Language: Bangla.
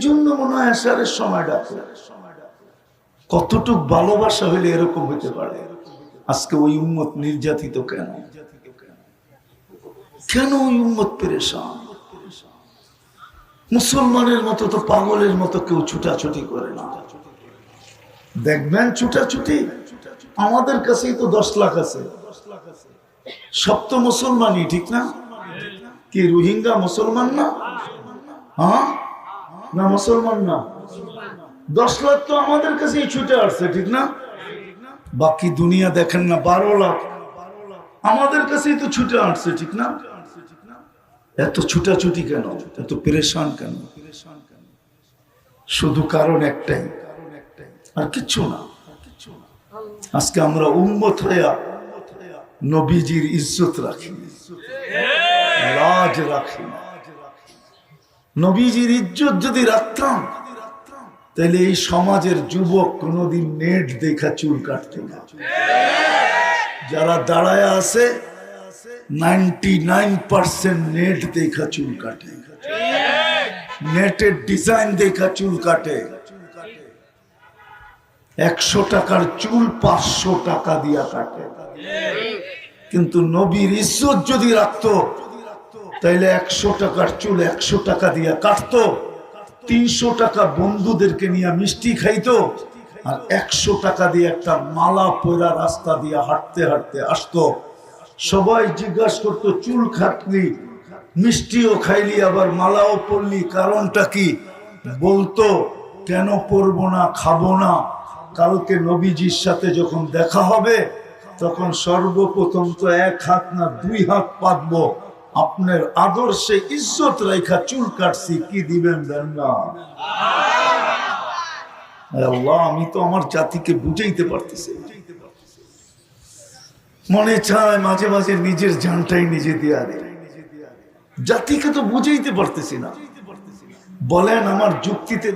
জন্য মনে হয় আসারের সময় ডাকে কতটুক ভালোবাসা হলে এরকম হতে পারে? আজকে ওই উম্মত নির্যাতিত কেন? কেন ওই উম্মত পেরেশান? মুসলমানের মতো তো পাগলের মতো কেউ ছুটাছুটি করে না। দেখবেন ছুটাছুটি? আমাদের কাছেই তো দশ লাখ আছে। সব তো মুসলমানই, ঠিক না? কি, রোহিঙ্গা মুসলমান না? হ্যাঁ? না, মুসলমান না। দশ লাখ তো আমাদের কাছেই ছুটে আসছে, ঠিক না? বাকি দুনিয়া দেখেন না, বারো লাখ। আমাদের কাছেই তো ছুটে আসছে, ঠিক না? এত ছুটাছুটি কেন? এত পেরেশান কেন? শুধু কারণ একটাই, আর কিচ্ছু না। আজকে আমরা উম্মত হইয়া নবীজির ইজ্জত রাখি লাজ রাখি। না। নবীজির ইজ্জত যদি রাখতাম, তাহলে এই সমাজের যুবক কোনোদিন নেট দেখা চুল কাটত না। যারা দাঁড়ায় আছে নাইনটি নাইন পার্সেন্ট নেট দেখা চুল কাটে। নেটের ডিজাইন দেখা চুল কাটে। একশো টাকার চুল পাঁচশো টাকা দিয়া কাটে। কিন্তু নবীর ইজ্জত যদি রাখতো তাইলে একশো টাকার চুল একশো টাকা দিয়া কাটতো, তিনশো টাকা বন্ধুদেরকে নিয়ে মিষ্টি খাইতো, আর একশো টাকা দিয়ে একটা মালা পরা রাস্তা দিয়ে হাঁটতে হাঁটতে আসতো। সবাই জিজ্ঞাসা করতো, চুল খাটলি, মিষ্টিও খাইলি, আবার মালাও পরলি, কারণটা কি? বলতো, কেন পরবো না, খাব না। কালকে নবীজির সাথে যখন দেখা হবে, তখন সর্বপ্রথম তো এক হাত না দুই হাত পাতবো। আপনার আদর্শে ইজ্জত রেখা চুল কাটছি, কি দিবেন দেন না আমি তো আমার জাতিকে বুঝাইতে পারতেছি। মনে চায় মাঝে মাঝে নিজের জানটাই নিজে দেয়া দেয় জাতিকে তো বুঝাইতে পারতেছি না। বলেন, আমার যুক্তিতে